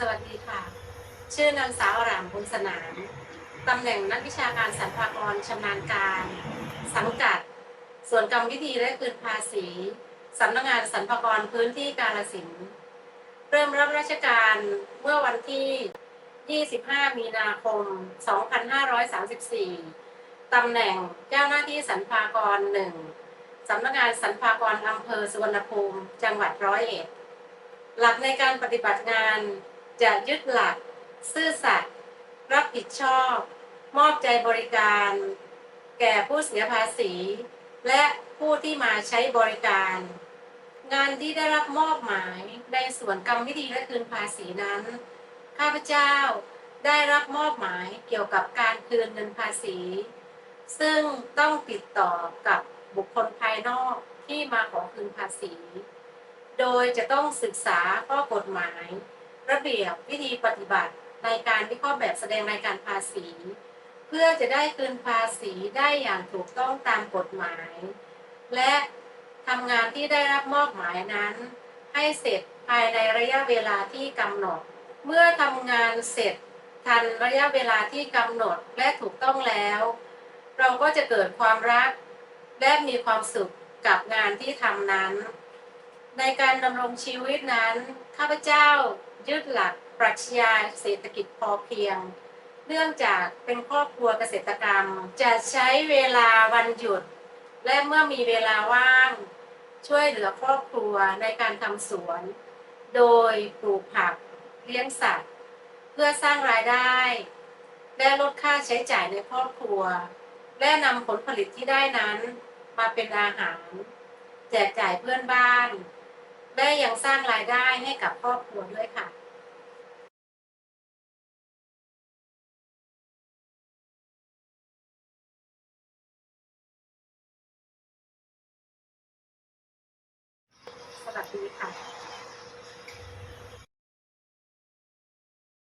สวัสดีค่ะ ชื่อนางสาวอารามบุญสนาม ตำแหน่งนักวิชาการสรรพากรชำนาญการ สังกัด ส่วนกรรมวิธีและคืนภาษีสำนักงานสรรพากรพื้นที่กาลสิน เริ่มรับราชการเมื่อวันที่ 25 มีนาคม 2534 ตำแหน่งเจ้าหน้าที่สรรพากรหนึ่งสำนักงานสรรพากรอำเภอสุวรรณภูมิ จังหวัดร้อยเอ็ด หลักในการปฏิบัติงาน จะยึดหลัก ซื่อสัตย์รับผิดชอบ มอบใจบริการ แก่ผู้เสียภาษี และผู้ที่มาใช้บริการ งานที่ได้รับมอบหมายในส่วนกรรมวิธีและคืนภาษีนั้น ข้าพเจ้าได้รับมอบหมายเกี่ยวกับการคืนเงินภาษี ซึ่งต้องติดต่อกับบุคคลภายนอกที่มาขอคืนภาษี โดยจะต้องศึกษาข้อกฎหมาย ระเบียบวิธีปฏิบัติในการวิเคราะห์แบบแสดงรายการภาษี เพื่อจะได้คืนภาษีได้อย่างถูกต้องตามกฎหมาย และทำงานที่ได้รับมอบหมายนั้น ให้เสร็จภายในระยะเวลาที่กำหนด เมื่อทำงานเสร็จทันระยะเวลาที่กำหนดและถูกต้องแล้ว เราก็จะเกิดความรักและมีความสุขกับงานที่ทำนั้น ในการดำรงชีวิตนั้น ข้าพเจ้ายึดหลักปรัชญาเศรษฐกิจพอเพียง เนื่องจากเป็นครอบครัวเกษตรกรรม จะใช้เวลาวันหยุด และเมื่อมีเวลาว่าง ช่วยเหลือครอบครัวในการทำสวน โดยปลูกผักเลี้ยงสัตว์ เพื่อสร้างรายได้ และลดค่าใช้จ่ายในครอบครัว และนำผลผลิตที่ได้นั้น มาเป็นอาหาร แจกจ่ายเพื่อนบ้าน และยังสร้างรายได้ให้กับครอบครัวด้วยค่ะสวัสดีค่ะ